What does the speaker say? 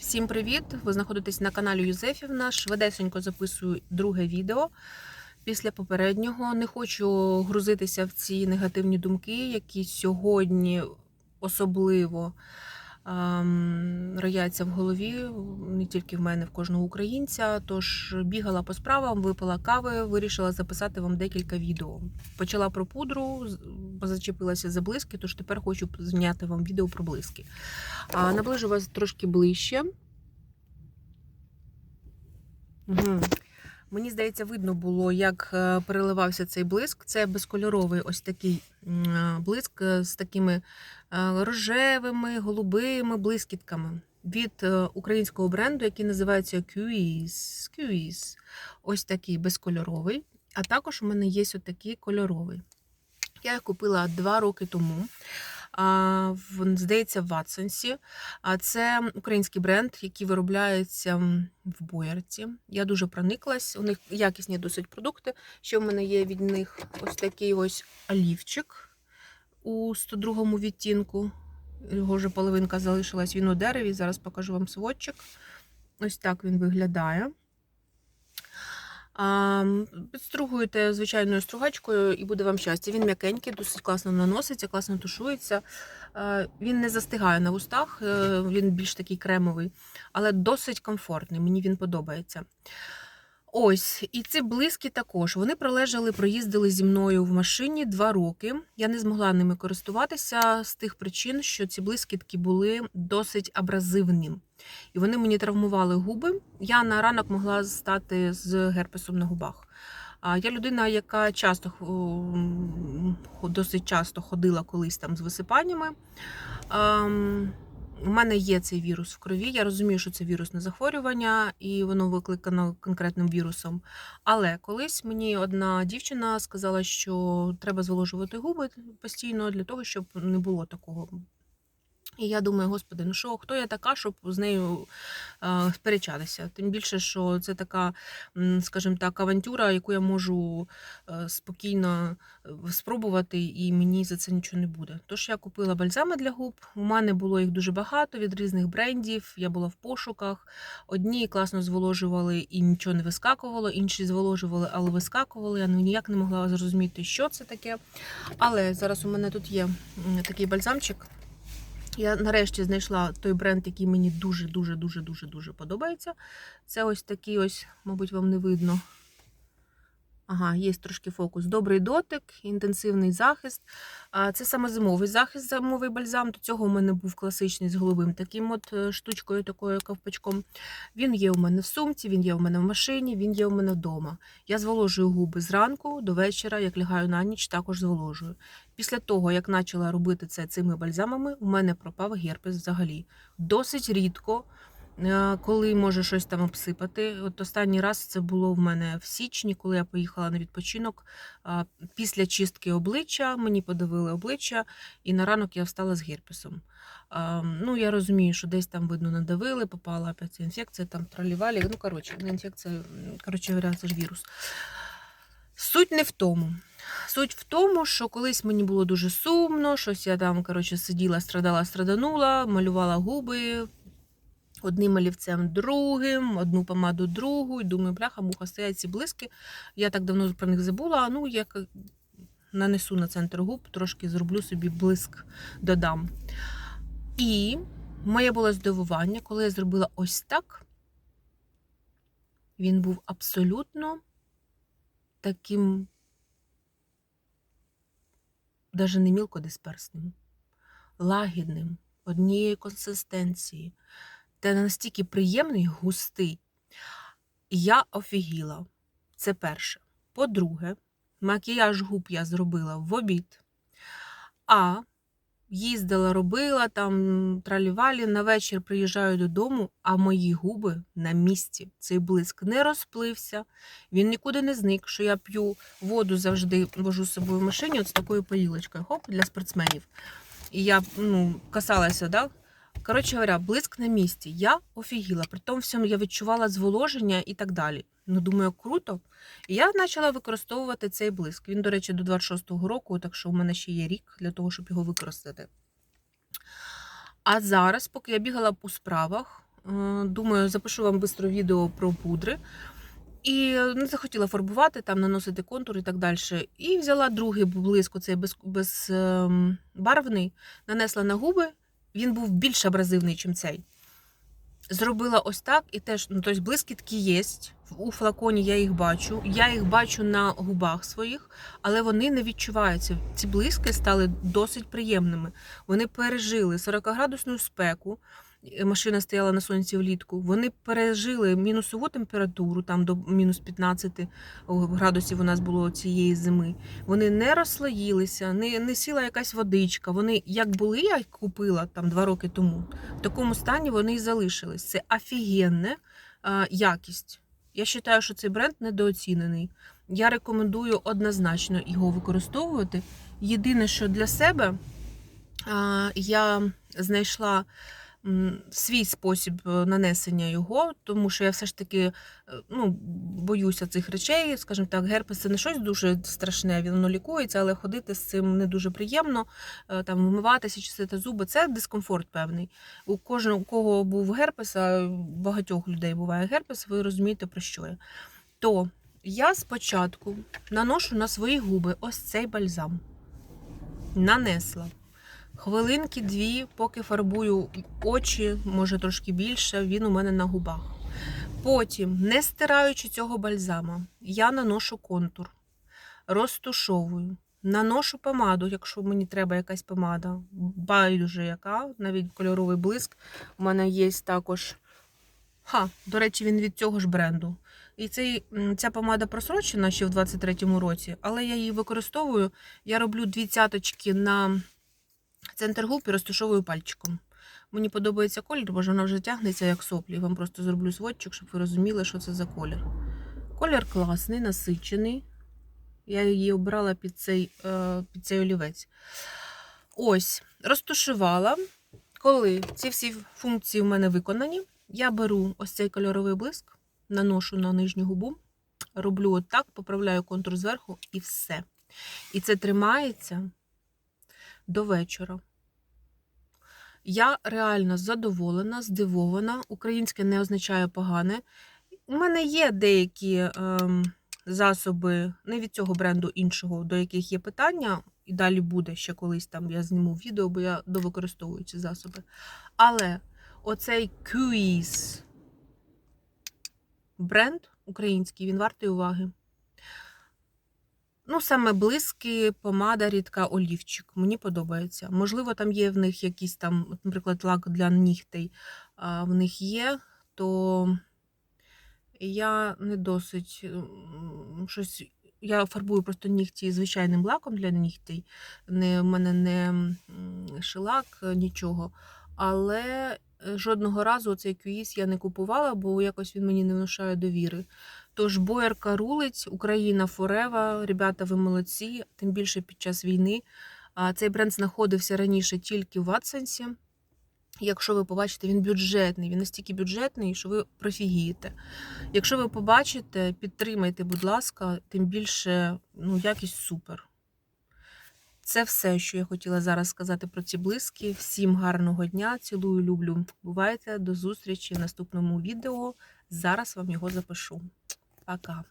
Всім привіт! Ви знаходитесь на каналі Юзефівна. Швидесенько записую друге відео після попереднього. Не хочу грузитися в ці негативні думки, які сьогодні особливо рояться в голові, не тільки в мене, в кожного українця. Тож бігала по справам, випила кави, вирішила записати вам декілька відео. Почала про пудру, зачепилася за блиски, тож тепер хочу зняти вам відео про блиски. Наближу вас трошки ближче. Угу. Мені здається, видно було, як е, переливався цей блиск. Це безкольоровий ось такий е, блиск е, з такими рожевими, голубими блискітками від українського бренду, який називається QES. QES. Ось такий безкольоровий. А також у мене є ось такий кольоровий. Я їх купила два роки тому. Здається, в Ватсонсі. Це український бренд, який виробляється в Боярці. Я дуже прониклась. У них якісні досить продукти. Ще в мене є від них ось такий ось олівчик у 102-му відтінку. Його вже половинка залишилась. Він у дереві. Зараз покажу вам сводчик. Ось так він виглядає. Підстругуєте звичайною стругачкою і буде вам щастя. Він м'якенький, досить класно наноситься, класно тушується. Він не застигає на вустах, е, він більш такий кремовий, але досить комфортний. Мені він подобається. Ось, і ці блиски також. Вони пролежали, проїздили зі мною в машині два роки. Я не змогла ними користуватися з тих причин, що ці блискітки були досить абразивні. І вони мені травмували губи. Я на ранок могла стати з герпесом на губах. А я людина, яка часто досить часто ходила колись там з висипаннями. У мене є цей вірус в крові. Я розумію, що це вірусне захворювання, і воно викликано конкретним вірусом. Але колись мені одна дівчина сказала, що треба зволожувати губи постійно для того, щоб не було такого. І я думаю, господи, ну що, хто я така, щоб з нею е, сперечатися? Тим більше, що це така, скажімо так, авантюра, яку я можу е, спокійно е, спробувати, і мені за це нічого не буде. Тож я купила бальзами для губ. У мене було їх дуже багато від різних брендів. Я була в пошуках. Одні класно зволожували і нічого не вискакувало, інші зволожували, але вискакували. Я ну, ніяк не могла зрозуміти, що це таке. Але зараз у мене тут є такий бальзамчик. Я нарешті знайшла той бренд, який мені дуже дуже дуже дуже дуже подобається. Це ось такий ось, мабуть, вам не видно. Ага, є трошки фокус. Добрий дотик, інтенсивний захист. Це саме зимовий захист, зимовий бальзам. До цього у мене був класичний з голубим таким от е, штучкою, такою ковпачком. Він є у мене в сумці, він є у мене в машині, він є у мене вдома. Я зволожую губи зранку до вечора, як лягаю на ніч, також зволожую. Після того, як почала робити це цими бальзамами, у мене пропав герпес взагалі. Досить рідко, коли може щось там обсипати. От останній раз це було в мене в січні, коли я поїхала на відпочинок. Після чистки обличчя мені подавили обличчя, і на ранок я встала з герпесом. Ну, я розумію, що десь там, видно, надавили, попала опять інфекція, там тролівалі. Ну, коротше, не інфекція, коротше говоря, це ж вірус. Суть не в тому. Суть в тому, що колись мені було дуже сумно, щось я там, коротше, сиділа, страдала, страданула, малювала губи одним олівцем другим, одну помаду другу, і думаю, бляха, муха стоять ці блиски. Я так давно про них забула. Ну, як нанесу на центр губ, трошки зроблю собі блиск, додам. І моє було здивування, коли я зробила ось так. Він був абсолютно таким даже не мілкодисперсним, лагідним, однієї консистенції, та настільки приємний, густий. Я офігіла. Це перше. По-друге, макіяж губ я зробила в обід, а їздила, робила там тралівалі, на вечір приїжджаю додому, а мої губи на місці. Цей блиск не розплився, він нікуди не зник, що я п'ю воду завжди вожу з собою в машині, от з такою поїлочкою, хоп, для спортсменів. І я ну, касалася, да? Коротше говоря, блиск на місці. Я офігіла. При тому всьому я відчувала зволоження і так далі. Ну, думаю, круто. І я почала використовувати цей блиск. Він, до речі, до 26-го року, так що у мене ще є рік для того, щоб його використати. А зараз, поки я бігала по справах, Е, Думаю, запишу вам швидко відео про пудри. І не захотіла фарбувати, там наносити контур і так далі. І взяла другий блиск, цей без, безбарвний, нанесла на губи. Він був більш абразивний, ніж цей. Зробила ось так, і теж, ну, тобто блискітки є. У флаконі я їх бачу. Я їх бачу на губах своїх, але вони не відчуваються. Ці блиски стали досить приємними. Вони пережили 40-градусну спеку. Е, Машина стояла на сонці влітку. Вони пережили мінусову температуру, там до мінус 15 градусів у нас було цієї зими. Вони не розслоїлися, не, не сіла якась водичка. Вони як були, я купила там два роки тому. В такому стані вони і залишились. Це офігенна а, якість. Я вважаю, що цей бренд недооцінений. Я рекомендую однозначно його використовувати. Єдине, що для себе а, я знайшла свій спосіб е, нанесення його, тому що я все ж таки е, ну, боюся цих речей. Скажімо так, герпес це не щось дуже страшне, воно лікується, але ходити з цим не дуже приємно. Е, Там вмиватися, чистити зуби це дискомфорт певний. У кожного, у кого був герпес, а багатьох людей буває герпес, ви розумієте, про що я. То я спочатку наношу на свої губи ось цей бальзам. Нанесла. Хвилинки дві, поки фарбую очі, може трошки більше, він у мене на губах. Потім, не стираючи цього бальзама, я наношу контур, розтушовую, наношу помаду, якщо мені треба якась помада, байдуже яка, навіть кольоровий блиск. У мене є також. Ха, до речі, він від цього ж бренду. І цей, ця помада просрочена ще в 23-му році, але я її використовую. Я роблю дві цяточки на центр губ і розташовую пальчиком. Мені подобається колір, бо ж вона вже тягнеться як соплі. Вам просто зроблю сводчик, щоб ви розуміли, що це за колір. Колір класний, насичений. Я її обрала під цей, е, під цей олівець. Ось, розтушувала. Коли ці всі функції в мене виконані, я беру ось цей кольоровий блиск, наношу на нижню губу, роблю отак, поправляю контур зверху і все. І це тримається до вечора. Я реально задоволена, здивована. Українське не означає погане. У мене є деякі ем, засоби, не від цього бренду іншого, до яких є питання, і далі буде ще колись там я зніму відео, бо я довикористовую ці засоби. Але оцей Куїс бренд український, він вартий уваги. Ну, саме блиски, помада, рідка, олівчик. Мені подобається. Можливо, там є в них якийсь там, наприклад, лак для нігтей а, в них є, то я не досить щось. Я фарбую просто нігті звичайним лаком для нігтей. Не, в мене не шилак, нічого. Але е, жодного разу цей кюїс я не купувала, бо якось він мені не внушає довіри. Тож боярка рулить, Україна форева. Ребята, ви молодці, тим більше під час війни. Цей бренд знаходився раніше тільки в Ватсенсі. Якщо ви побачите, він бюджетний, він настільки бюджетний, що ви профігієте. Якщо ви побачите, підтримайте, будь ласка, тим більше ну, якість супер. Це все, що я хотіла зараз сказати про ці блиски. Всім гарного дня. Цілую, люблю. Бувайте, до зустрічі в наступному відео. Зараз вам його запишу. Пока.